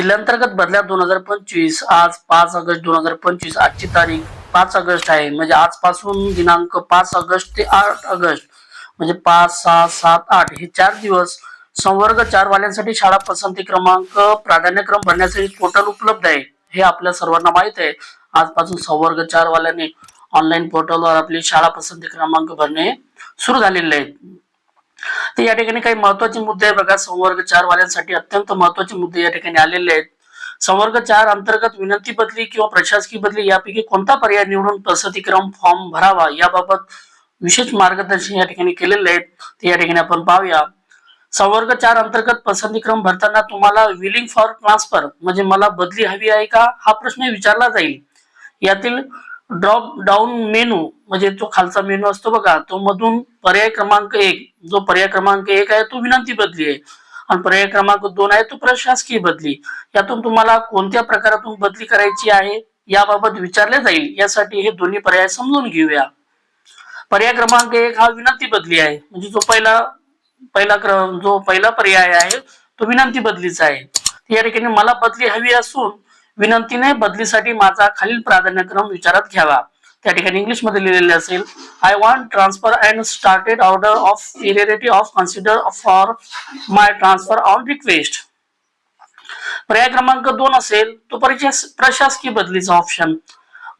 जिल्ह्यांतर्गत बदल्या दोन हजार पंचवीस आज पाच ऑगस्ट दोन हजार पंचवीस आजची तारीख पाच ऑगस्ट आहे. म्हणजे आजपासून दिनांक पाच ऑगस्ट ते आठ ऑगस्ट म्हणजे पाच सहा सात आठ हे चार दिवस संवर्ग चार वाल्यांसाठी शाळा पसंती क्रमांक प्राधान्यक्रम भरण्यासाठी पोर्टल उपलब्ध आहे. हे आपल्या सर्वांना माहीत आहे. आजपासून संवर्ग चार वाल्यांनी ऑनलाईन पोर्टलवर आपली शाळा पसंती क्रमांक भरणे सुरू झालेले आहेत. तर या ठिकाणी काही महत्त्वाचे मुद्दे आहे बघा. संवर्ग चार वाल्यांसाठी अत्यंत महत्त्वाचे मुद्दे या ठिकाणी आलेले आहेत. संवर्ग चार अंतर्गत विनंती बदली किंवा प्रशासकीय बदली यापैकी कोणता पर्याय निवडून पसंतीक्रम फॉर्म भरावा याबाबत विशेष मार्गदर्शन या ठिकाणी केलेले आहेत. ते या ठिकाणी आपण पाहूया. संवर्ग चार अंतर्गत पसंतीक्रम भरताना तुम्हाला विलिंग फॉर ट्रान्सफर म्हणजे मला बदली हवी आहे का? हा प्रश्न विचारला जाईल. यातील ड्रॉप डाऊन मेनू म्हणजे जो खालचा मेनू असतो बघा तो मधून पर्याय क्रमांक एक जो पर्याय क्रमांक एक आहे तो विनंती बदली आहे. आणि पर्याय क्रमांक दोन आहे तो प्रशासकीय बदली. यातून तुम्हाला कोणत्या प्रकारातून बदली करायची आहे याबाबत विचारले जाईल. यासाठी हे दोन्ही पर्याय समजून घेऊया. पर्याय क्रमांक एक हा विनंती बदली आहे. म्हणजे जो पहिला पहिला क्रम जो पहिला पर्याय आहे तो विनंती बदलीचा आहे. या ठिकाणी मला बदली हवी असून विनंतीने बदलीसाठी माझा खालील प्राधान्यक्रम विचारात घ्यावा. त्या ठिकाणी इंग्लिशमध्ये लिहिलेले असेल I want transfer and started order of priority of consider for my transfer on request पर्याय क्रमांक दोन असेल तो प्रशासकीय बदलीचा ऑप्शन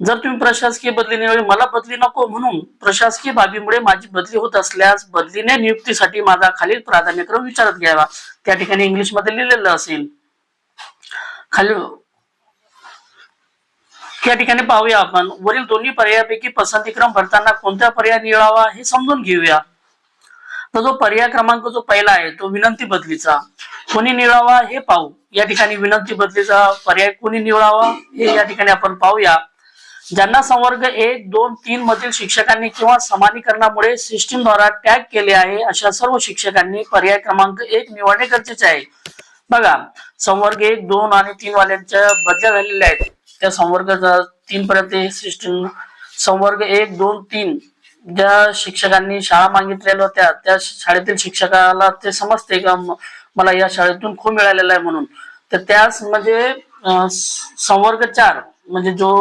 जर तुम्ही प्रशासकीय बदली निवडली मला बदली नको म्हणून प्रशासकीय बाबीमुळे माझी बदली होत असल्यास बदलीने नियुक्तीसाठी माझा खालील प्राधान्यक्रम विचारात घ्यावा. त्या ठिकाणी इंग्लिशमध्ये लिहिलेलं असेल. खाली या ठिकाणी पाहूया आपण. वरील दोन्ही पर्यायापैकी पसंतीक्रम भरताना कोणत्या पर्याय निवडावा हे समजून घेऊया. तर जो पर्याय क्रमांक जो पहिला आहे तो विनंती बदलीचा. कोणी निवडावा हे पाहू. या ठिकाणी विनंती बदलीचा पर्याय कोणी निवडावा हे या ठिकाणी आपण पाहूया. ज्यांना संवर्ग एक दोन तीन मधील शिक्षकांनी किंवा समानीकरणामुळे सिस्टीम द्वारा टॅग केले आहे अशा सर्व शिक्षकांनी पर्याय क्रमांक एक निवडणे गरजेचे आहे. बघा संवर्ग एक दोन आणि तीन वाल्यांच्या बदल्या झालेल्या आहेत. त्या संवर्ग तीन पर्यंत सिस्टीम संवर्ग एक दोन तीन ज्या शिक्षकांनी शाळा मागितलेल्या होत्या त्या शाळेतील शिक्षकाला ते समजते का मला या शाळेतून खूप मिळालेला आहे म्हणून. तर त्यास म्हणजे संवर्ग चार म्हणजे जो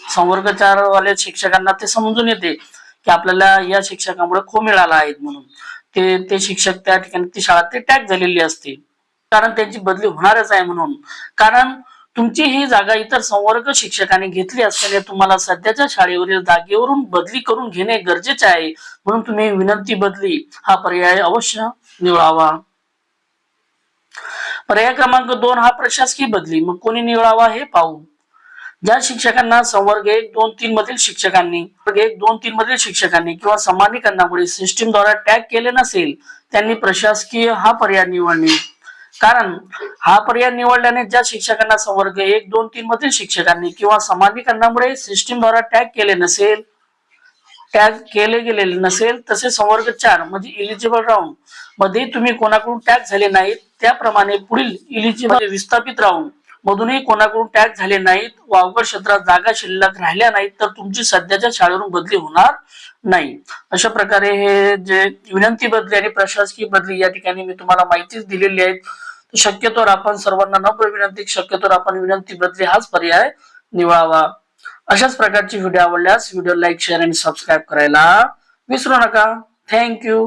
संवर्ग चार वाले शिक्षकांना ते समजून येते की आपल्याला या शिक्षकामुळे खूप मिळाला आहे म्हणून. ते ते शिक्षक त्या ठिकाणी ती शाळा ते टॅग झालेली असते. कारण त्यांची बदली होणारच आहे म्हणून. कारण तुमची ही जागा इतर संवर्ग शिक्षकांनी घेतली असल्याने तुम्हाला सध्याच्या शाळेवरील जागेवरून बदली करून घेणे गरजेचे आहे. म्हणून तुम्ही विनंती बदली. हा पर्याय अवश्य निवडावा. पर्याय क्रमांक दोन हा प्रशासकीय बदली. मग कोणी निवडावा हे पाहू. ज्या शिक्षकांना संवर्ग एक दोन तीन मधील शिक्षकांनी एक दोन तीन मधील शिक्षकांनी किंवा समानीकरणामुळे सिस्टीम द्वारा टॅग केले नसेल त्यांनी प्रशासकीय हा पर्याय निवडणे. कारण हा पर्याय निवडल्याने ज्या शिक्षकांना संवर्ग एक दोन तीन मधील शिक्षकांनी किंवा समानीकरणामुळे सिस्टीम द्वारा टॅग केले नसेल टॅग केले गेलेले नसेल तसे संवर्ग चार म्हणजे इलिजिबल राऊंडमध्ये तुम्ही कोणाकडून टॅग झाले नाहीत त्याप्रमाणे पुढील इलिजिबल विस्थापित राऊंड मधूनही कोणाकडून टॅग झाले नाहीत व अवघड क्षेत्रात जागा शिल्लक राहिल्या नाहीत तर तुमची सध्याच्या शाळेवरून बदली होणार नाही. अशा प्रकारे हे जे विनंती बदली आणि प्रशासकीय बदली या ठिकाणी मी तुम्हाला माहितीच दिलेली आहे शक्यतोवर आपण सर्वांना नम्र विनंती शक्यतोवर आपण विनंती बदली हाच पर्याय निवळावा अशाच प्रकारची व्हिडिओ आवडल्यास व्हिडिओ लाईक शेअर आणि सबस्क्राईब करायला विसरू नका. थँक्यू